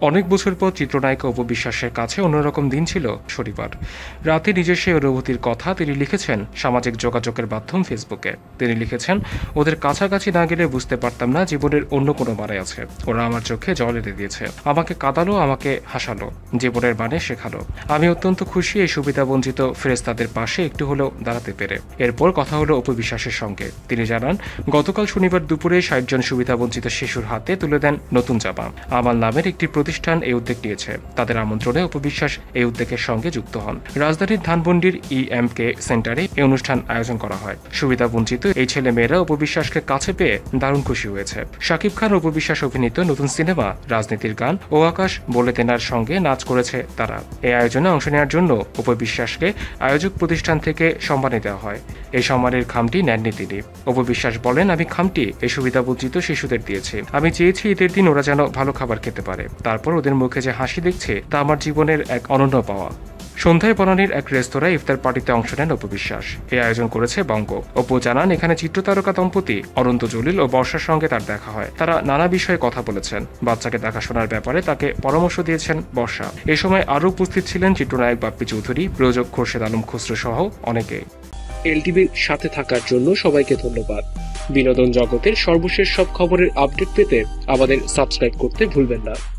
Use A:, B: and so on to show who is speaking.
A: অনেক বছর পর চিত্রনায়িকা উপবিশ্বাসের কাছে অন্যরকম দিন ছিল শনিবার। রাতে নিজের সেই অনুভূতির কথা তিনি লিখেছেন সামাজিক যোগাযোগের মাধ্যম ফেসবুকে। তিনি লিখেছেন, ওদের কাছাকাছি না গেলে বুঝতে পারতাম না জীবনের অন্য কোনো মানে আছে। ওরা আমার চোখে জল এনে দিয়েছে। আমাকে কাঁদালো, আমাকে হাসালো। জীবনের মানে শেখালো। আমি অত্যন্ত খুশি এই সুবিধাবঞ্চিত ফেরেস্তাদের পাশে একটু হলেও দাঁড়াতে পেরে। এরপর কথা হলো উপবিশ্বাসের সঙ্গে। তিনি জানান, গতকাল শনিবার দুপুরে ষাট জন সুবিধাবঞ্চিত শিশুর হাতে তুলে দেন নতুন জামা আমার নামের একটি প্রতিষ্ঠান এই উদ্যোগ নিয়েছে। তাদের আমন্ত্রণে উপবিশ্বাস এই উদ্যোগের সঙ্গে যুক্ত হন। রাজধানীর ধানমন্ডির ইএমকে সেন্টারে এই অনুষ্ঠান আয়োজন করা হয়। সুবিধা বঞ্চিত এই ছেলে মেয়েরা উপবিশ্বাসকে কাছে পেয়ে দারুণ খুশি হয়েছে। শাকিব খান উপবিশ্বাস অভিনীত নতুন সিনেমা, রাজনীতির গান ও আকাশ বলে তেনার সঙ্গে নাচ করেছে তারা। এই আয়োজনে অংশ নেওয়ার জন্য উপবিশ্বাসকে আয়োজক প্রতিষ্ঠান থেকে সম্মানে দেওয়া হয়। এই সম্মানের খামটি নেননি তিনি। উপবিশ্বাস বলেন, আমি খামটি এই সুবিধা বঞ্চিত শিশুদের দিয়েছি। আমি চেয়েছি ঈদের দিন ওরা যেন ভালো খাবার খেতে পারে। তারপর ওদের মুখে যে হাসি দেখছে, তা আমার জীবনের এক অনন্য পাওয়া। সন্ধ্যায় বনানীর এক রেস্তোরাঁ ইফতার পার্টিতে অংশ নেন অপবিশ্বাস এই আয়োজন করেছে বঙ্গ। অপু জানান, এখানে চিত্রতারকা দম্পতি অনন্ত জলিল ও বর্ষার সঙ্গে তার দেখা হয়। তারা নানা বিষয়ে কথা বলেছেন। বাচ্চাকে দেখাশোনার ব্যাপারে তাকে পরামর্শ দিয়েছেন বর্ষা। এ সময় আরও উপস্থিত ছিলেন চিত্রনায়ক বাপ্পি চৌধুরী, প্রযোজক খোরশেদ আলম খুসরো সহ অনেকে
B: এলটিভির সাথে থাকার জন্য সবাইকে ধন্যবাদ। বিনোদন জগতের সর্বশেষ সব খবরের আপডেট পেতে আমাদের সাবস্ক্রাইব করতে ভুলবেন না।